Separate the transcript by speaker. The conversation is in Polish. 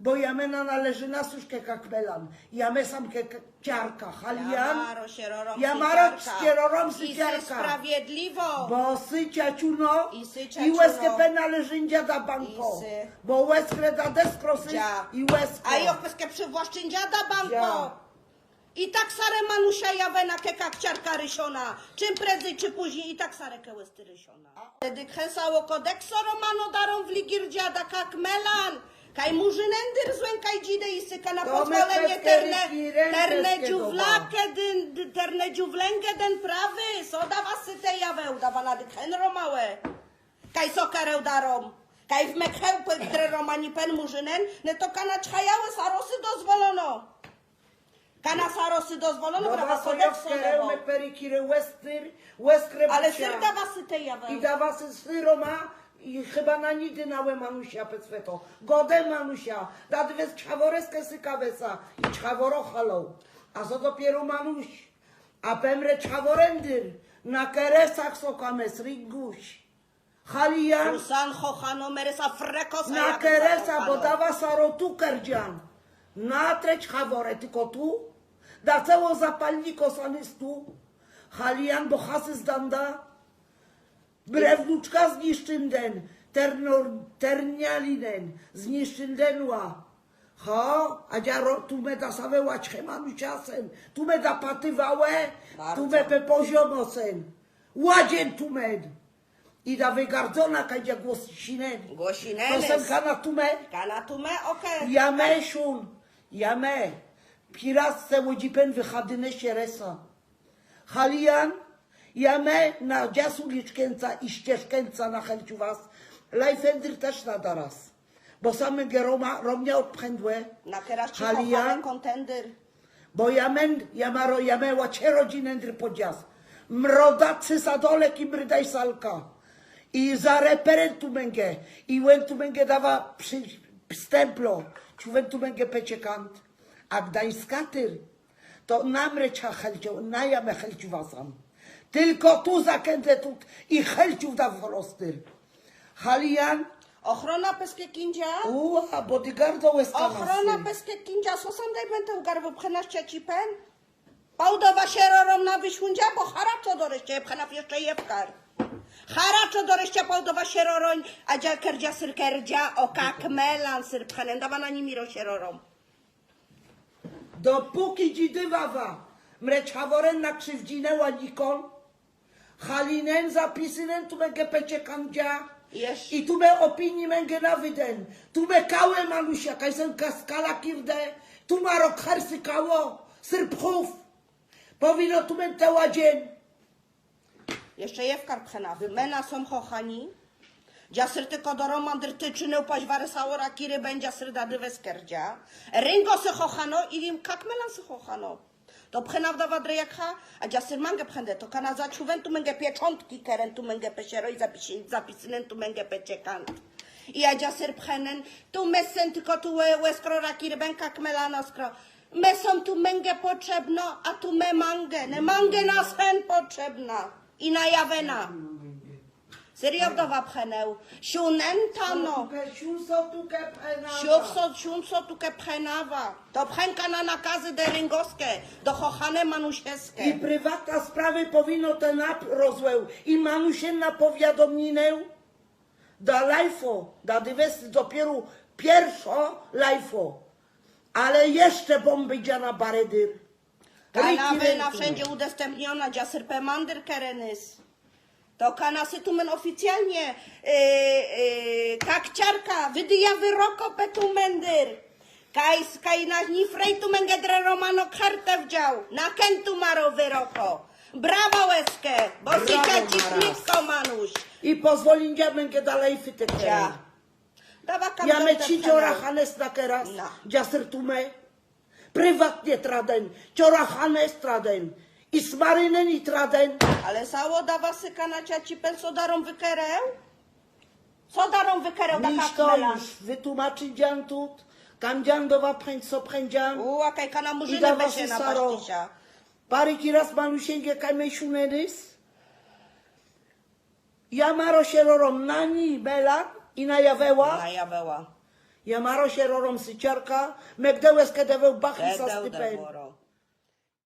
Speaker 1: Bo jamena należy na suszkę jak melan. Jamy sam ke ciarka. Halian.
Speaker 2: Jamaro
Speaker 1: Jamaro
Speaker 2: syciarka. sprawiedliwo.
Speaker 1: Bo sy ciaciuno
Speaker 2: I sy
Speaker 1: i
Speaker 2: ciaciuno.
Speaker 1: łezkę pena leżyndzia da banko. Bo łezkę da deskrosy
Speaker 2: Dzia.
Speaker 1: i łezkę.
Speaker 2: A jo peskę przywłaszczyn dziada banko. I tak sare manusia jawena keka kciarka rysiona. Czym prędzej czy później i tak sare kełesty rysiona. Wtedy khesało kodekso romano darą w ligir dziada kak melan. Kaj murzynendyr złen kaj dzidę i syka na pozwolenie terne, terne dziuwlakę, dyn- dy- terne dziuwlęgę den prawy. So dawa syte jaweł, dawa na dykhenro małe. Kaj sokareł darom. Kaj w mekheł pektre romani pen murzynen, ne to kana czhajały sarosy dozwolono. Kana sarosy dozwolono, brawa lewo.
Speaker 1: reumy perikiry łestr, łeskrę
Speaker 2: Ale
Speaker 1: bucia.
Speaker 2: syr dawa syte jaweł.
Speaker 1: I dawa sy syroma i chyba na nidy nałe manusia pecweto. Godę manusia. Dady wes czchaworeskę sykawesa i czchaworo halą. A co dopiero manuś. A pemre czchaworendyr. Na keresach sokames riguś. Halijan.
Speaker 2: Rusan chochano meresa frekosa
Speaker 1: Na keresa,
Speaker 2: zakochano.
Speaker 1: bo dawa saro tu kerdzian. Na treć chawore, tylko tu. Da ceło zapalniko sanystu. Halian, bo hasy zdanda. Brewnuczka zniszczym den. Ternor, ternialinen. Zniszczym denła. Ha, a dziaro, tu me da same łaćche manu czasem. Tu me da patywałe. Tu me pe poziomosen. Ładzien tu med. I da wygardzona kadzia głos sinen.
Speaker 2: Głosinenes.
Speaker 1: Prosem kana tume.
Speaker 2: Kana tume, okej.
Speaker 1: Jame shun. Jame. Piras se łodzipen wychadyne sieresa. Halian. Jame na dziasu liczkęca i ścieżkęca na chęciu was. Lajfendyr też na daras. Bo same geroma romnia odpędłe.
Speaker 2: Na
Speaker 1: Halian.
Speaker 2: chochane kontendyr.
Speaker 1: Bo jamen, jamaro, jameła cię rodzinędry podzias. Mroda cysadolek i mrydaj salka. I za reperentu męgę. I łen tu męgę dawa przy, stemplo. Ciuwen tu męgę peciekant. A gdańska tyr. To namrecia helcią, na jamę helciu wasam. Tylko tu zakędę tu i helciów da worostyr. Halian,
Speaker 2: Ochrona peskie kindzia.
Speaker 1: uła, bodyguardo łeska
Speaker 2: Ochrona peskie kindzia. So sam daj będę ugarwał pchenaście ci pen. Pałdowa sierorom na wysiundzia, bo haraczo do ryście, pchenaf jeszcze jebkar. Haraczo do ryścia pałdowa sieroroń, a dzia kerdzia syr kerdzia, o kak melan syr pchenem, dawa na nimi sierorom.
Speaker 1: Dopóki dzidywawa mrecz haworen na krzywdzinęła nikon, halinen zapisynen tu męgę pecie
Speaker 2: Jesz.
Speaker 1: i tu me opinii męgę na wyden. Tu me kałe manusia, kajsen kaskala kirde, tu ma rok harsy kało, syrpchów. Powinno tu men te ładzień.
Speaker 2: Jeszcze jewkar pchenaf. Mena są chochani. Dziasr tylko do romandyr tyczyny upaść warysałora kiry będzie sryda dywes kerdzia. Ringo sy chochano i lim kak melan sy chochano. To pchenaf dawa drejaka, a dziasr mangę pchędę. To kana za ciuwen tu męgę pieczątki keren tu męgę pesiero i zapisi- zapisynen tu męgę peciekant. I ja dziasr pchenen, tu mesen tylko tu łe- łeskrora kiry ben kak melano skro. Me są tu męgę potrzebno, a tu me mangę. Ne mangę na sen potrzebna. I na
Speaker 1: ke pena.
Speaker 2: Siówso, siunso tuke pchenawa. To pchenka na nakazy deryngowskie. Do chochane
Speaker 1: I prywatna sprawy powinno ten nap rozłeł. I manusien na powiadominę da lajfo, da dywesty dopiero pierwszo lajfo. Ale jeszcze bomby dziana baredyr.
Speaker 2: Kanawy na wszędzie udostępniona. Dziasyr pemandyr kerenys. To kanasy tu men oficjalnie. Yy, yy, kakciarka. Wydyja wyroko petumendyr. Kaj, kaj na nifrej tu mengedre romano kartę wdział. Na kentu maro wyroko. Brawa łezkę, bo
Speaker 1: Brawo,
Speaker 2: sycia ci
Speaker 1: Maras.
Speaker 2: śliwko manuś.
Speaker 1: I pozwoli dziamę dalej fytek.
Speaker 2: Ja.
Speaker 1: Ja me ciora hanes na keras.
Speaker 2: No.
Speaker 1: Dziasyr tu me. Prywatnie traden. Ciora hanes traden. I smarynen i traden.
Speaker 2: Ale sało dawa syka na ciaci pen co darą wykereł? Co darą wykereł taka
Speaker 1: Niż to
Speaker 2: kmela?
Speaker 1: już wytłumaczy dzian tut. Tam dzian dowa pręć co prędzian.
Speaker 2: Uła kajka na
Speaker 1: I
Speaker 2: besie
Speaker 1: sy
Speaker 2: na
Speaker 1: saro.
Speaker 2: pasztysia.
Speaker 1: Pariki raz manusięgie kajme siunedys. Ja maro się rorom na ni bela i na jaweła.
Speaker 2: Na jaweła.
Speaker 1: Yamaro się rorom syciarka, megdełes kedeweł
Speaker 2: Kedał
Speaker 1: stypen.
Speaker 2: deworo.